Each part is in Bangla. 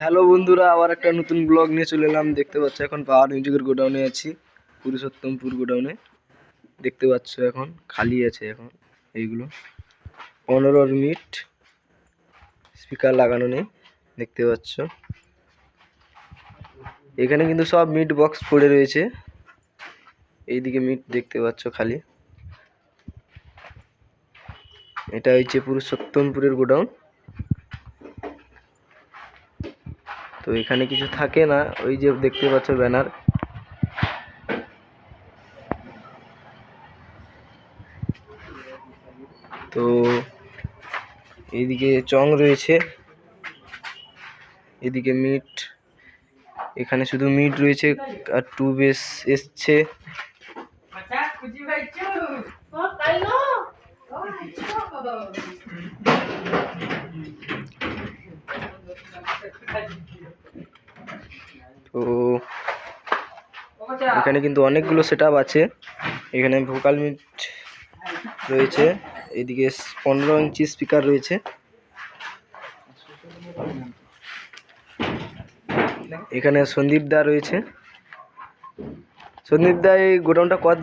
হ্যালো বন্ধুরা, আবার একটা নতুন ব্লগ নিয়ে চলে এলাম। দেখতে পাচ্ছ এখন পাওয়ার মিউজিকের গোডাউনে আছি, পুরুষোত্তমপুর গোডাউনে। দেখতে পাচ্ছ এখন, খালি আছে এখন এইগুলো। পনেরোর মিট স্পিকার লাগানো নেই, দেখতে পাচ্ছ। এখানে কিন্তু সব মিট বক্স পড়ে রয়েছে। এইদিকে মিট দেখতে পাচ্ছ খালি। এটা হচ্ছে পুরুষোত্তমপুরের গোডাউন। তো এখানে কিছু থাকে না, ওই যে দেখতে পাচ্ছ ব্যানার। তো এইদিকে চং রয়েছে, এদিকে মিট, এখানে শুধু মিট রয়েছে আর টু বেস এসছে। তো এখানে কিন্তু অনেকগুলো সেট আছে। এখানে ভোকাল মিট রয়েছে। এদিকে পনেরো ইঞ্চি স্পিকার রয়েছে। এখানে সন্দীপ দা রয়েছে। সন্দীপ দা এই গোডাউনটা কত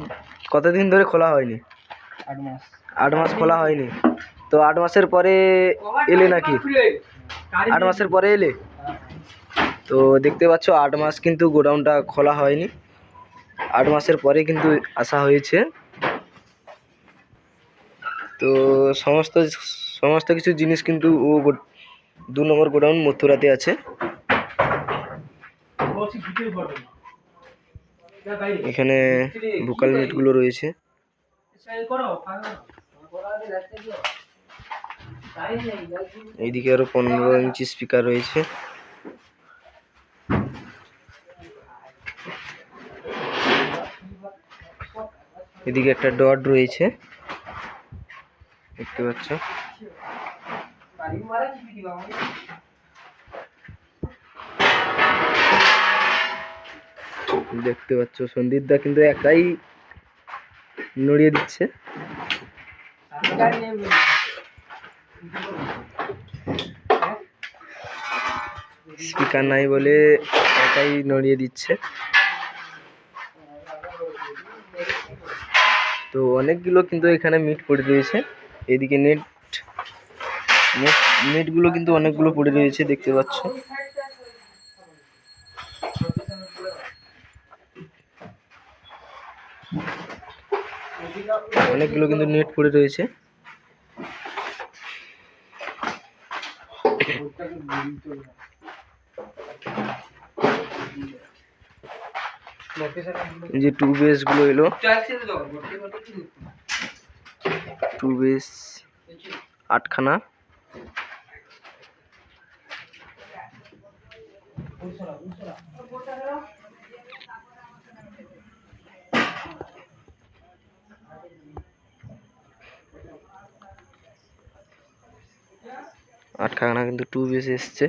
কতদিন ধরে খোলা হয়নি? আট মাস। আট মাস খোলা হয়নি। তো আট মাসের পরে এলে নাকি? আট মাসের পরে এলে? তো দেখতে পাচ্ছ, আট মাস কিন্তু গোডাউনটা খোলা হয়নি। আট মাসের পরে কিন্তু আসা হয়েছে। তো সমস্ত সমস্ত কিছু জিনিস কিন্তু ও দু নম্বর গোডাউন মথুরাতে আছে। এখানে ভোকাল মিটগুলো রয়েছে। এইদিকে আরও পনেরো ইঞ্চি স্পিকার রয়েছে। এদিকে একটা ডট রয়েছে। দেখতে পাচ্ছ? দেখতে পাচ্ছ সন্দীপ দা কিন্তু একাই নড়িয়ে দিচ্ছে। স্পিকার নাই বলে একাই নড়িয়ে দিচ্ছে। তো অনেকগুলো কিন্তু এখানে মিট পড়ে রয়েছে। এদিকে নেট নেট, নেটগুলো কিন্তু অনেকগুলো পড়ে রয়েছে, দেখতে পাচ্ছ। অনেকগুলো কিন্তু নেট পড়ে রয়েছে। যে টু বেসগুলো এলো। টু বেস আটখানা। আটখানা কিন্তু টু বেস এসছে।